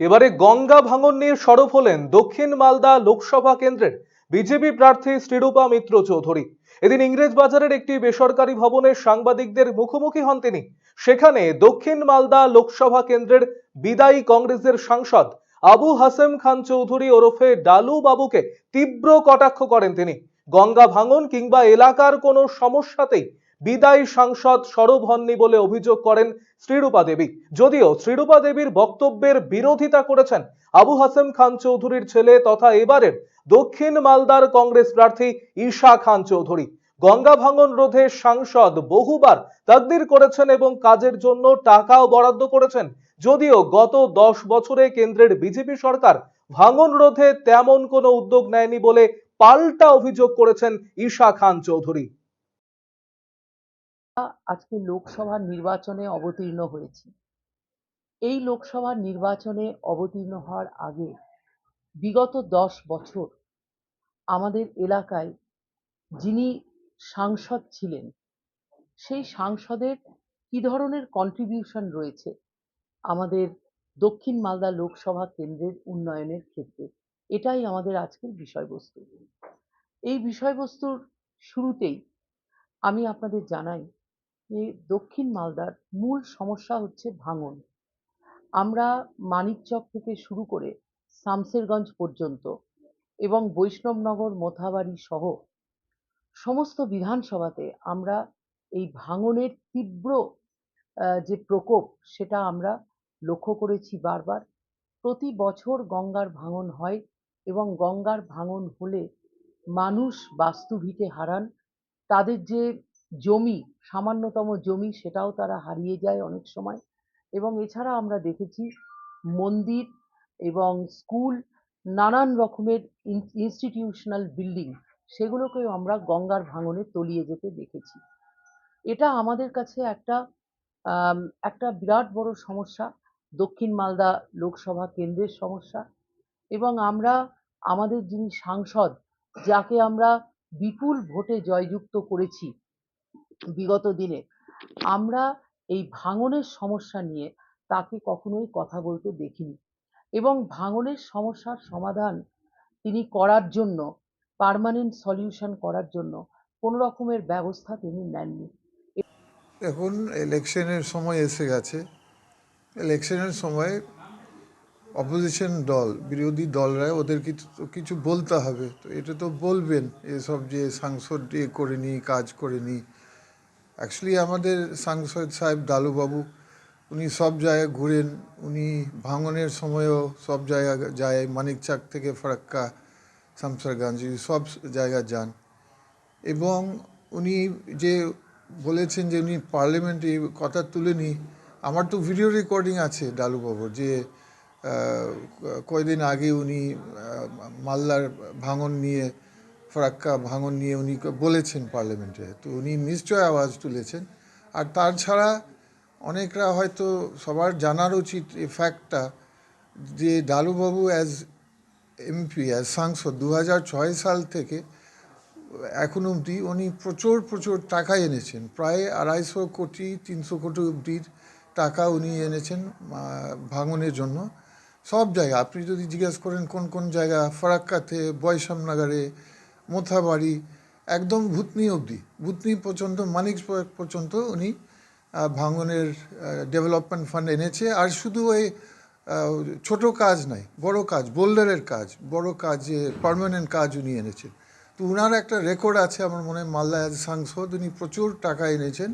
এবারে গঙ্গা ভাঙন নিয়ে সরব হলেন দক্ষিণ মালদা লোকসভা কেন্দ্রের বিজেপি প্রার্থী শ্রীরূপা মিত্র চৌধুরী। এদিন ইংরেজ বাজারের একটি বেসরকারি ভবনে সাংবাদিকদের মুখোমুখি হন তিনি। সেখানে দক্ষিণ মালদা লোকসভা কেন্দ্রের বিদায়ী কংগ্রেসের সাংসদ আবু হাসেম খান চৌধুরী ওরফে ডালু বাবুকে তীব্র কটাক্ষ করেন তিনি। গঙ্গা ভাঙন কিংবা এলাকার কোনো সমস্যাতেই বিদায়ী সাংসদ সরব হননি বলে অভিযোগ করেন শ্রীরূপা দেবী। যদিও শ্রীরূপা দেবীর বক্তব্যের বিরোধিতা করেছেন, আবু হাসেম খান চৌধুরীর ছেলে তথা এবারের দক্ষিণ মালদার কংগ্রেস প্রার্থী ঈশা খান চৌধুরী। গঙ্গা ভাঙন রোধে সাংসদ বহুবার তাকদির করেছেন এবং কাজের জন্য টাকাও বরাদ্দ করেছেন। যদিও গত দশ বছরে কেন্দ্রের বিজেপি সরকার ভাঙন রোধে তেমন কোনো উদ্যোগ নেয়নি বলে পাল্টা অভিযোগ করেছেন ঈশা খান চৌধুরী। আজকে লোকসভার নির্বাচনে অবতীর্ণ হয়েছি। এই লোকসভা নির্বাচনে অবতীর্ণ হওয়ার আগে বিগত দশ বছর আমাদের এলাকায় যিনি সাংসদ ছিলেন, সেই সাংসদের কি ধরনের কন্ট্রিবিউশন রয়েছে আমাদের দক্ষিণ মালদা লোকসভা কেন্দ্রের উন্নয়নের ক্ষেত্রে? এটাই আমাদের আজকের বিষয়বস্তু। এই বিষয়বস্তুর শুরুতেই আমি আপনাদের জানাই দক্ষিণ মালদার মূল সমস্যা হচ্ছে ভাঙন। আমরা মানিকচক থেকে শুরু করে শামসেরগঞ্জ পর্যন্ত এবং বৈষ্ণবনগর, মোথাবাড়ি সহ সমস্ত বিধানসভাতে আমরা এই ভাঙনের তীব্র যে প্রকোপ সেটা আমরা লক্ষ্য করেছি বারবার। প্রতি বছর গঙ্গার ভাঙন হয় এবং গঙ্গার ভাঙন হলে মানুষ বাস্তুভিটে হারান। তাদের যে জমি, সামান্যতম জমি সেটাও তারা হারিয়ে যায় অনেক সময়। এবং এছাড়া আমরা দেখেছি মন্দির এবং স্কুল নানান রকমের ইনস্টিটিউশনাল বিল্ডিং সেগুলোকেও আমরা গঙ্গার ভাঙনে তলিয়ে যেতে দেখেছি। এটা আমাদের কাছে একটা একটা বিরাট বড় সমস্যা। দক্ষিণ মালদা লোকসভা কেন্দ্রের সমস্যা। এবং আমরা, আমাদের যিনি সাংসদ, যাকে আমরা বিপুল ভোটে জয়যুক্ত করেছি বিগত দিনে। আমরা এই ভাঙনের সমস্যা নিয়ে তাকে কখনোই কথা বলতে দেখিনি এবং ভাঙনের সমস্যার সমাধান তিনি করার জন্য পার্মানেন্ট সলিউশন করার জন্য কোনো রকমের ব্যবস্থা তিনি নেননি। এখন ইলেকশনের সময় এসে গেছে। ইলেকশনের সময় অপোজিশন দল, বিরোধী দলরা ওদের কিছু কিছু বলতে হবে। তো এটা তো বলবেন, এসব যে সাংসদ এ করেনি কাজ করে করেনি অ্যাকচুয়ালি আমাদের সাংসদ সাহেব দালুবাবু উনি সব জায়গায় ঘুরেন। উনি ভাঙনের সময়ও সব জায়গা যায়। মানিকচাক থেকে ফারাক্কা শামসারগঞ্জ সব জায়গায় যান। এবং উনি যে বলেছেন যে উনি পার্লামেন্টে কথা তুলেনি আমার তো ভিডিও রেকর্ডিং আছে ডালুবাবুর যে কয়দিন আগে উনি আহ, মালদার ভাঙন নিয়ে ফরাক্কা ভাঙন নিয়ে উনি বলেছেন পার্লামেন্টে, তো উনি নিশ্চয় আওয়াজ তুলেছেন। আর তার ছাড়া অনেকরা হয়তো সবার জানার উচিত এই ফ্যাক্টটা যে ডালুবাবু অ্যাজ এমপি অ্যাজ সাংসদ দু সাল থেকে এখন অবধি উনি প্রচুর প্রচুর টাকা এনেছেন। প্রায় আড়াইশো কোটি, তিনশো কোটি অবধির টাকা উনি এনেছেন ভাঙনের জন্য। সব জায়গা, আপনি যদি জিজ্ঞেস করেন কোন কোন জায়গা, ফারাক্কাতে বয়সামনগরে মোথাবাড়ি, একদম ভূতনি অবধি। ভূতনি পর্যন্ত, মানিক পর্যন্ত উনি ভাঙনের ডেভেলপমেন্ট ফান্ড এনেছে। আর শুধু ওই ছোট কাজ নাই, বড় কাজ, বোল্ডারের কাজ, বড় কাজ যে পারমানেন্ট কাজ উনি এনেছেন। তো উনার একটা রেকর্ড আছে, আমার মনে হয় মালদা সাংসদ, উনি প্রচুর টাকা এনেছেন।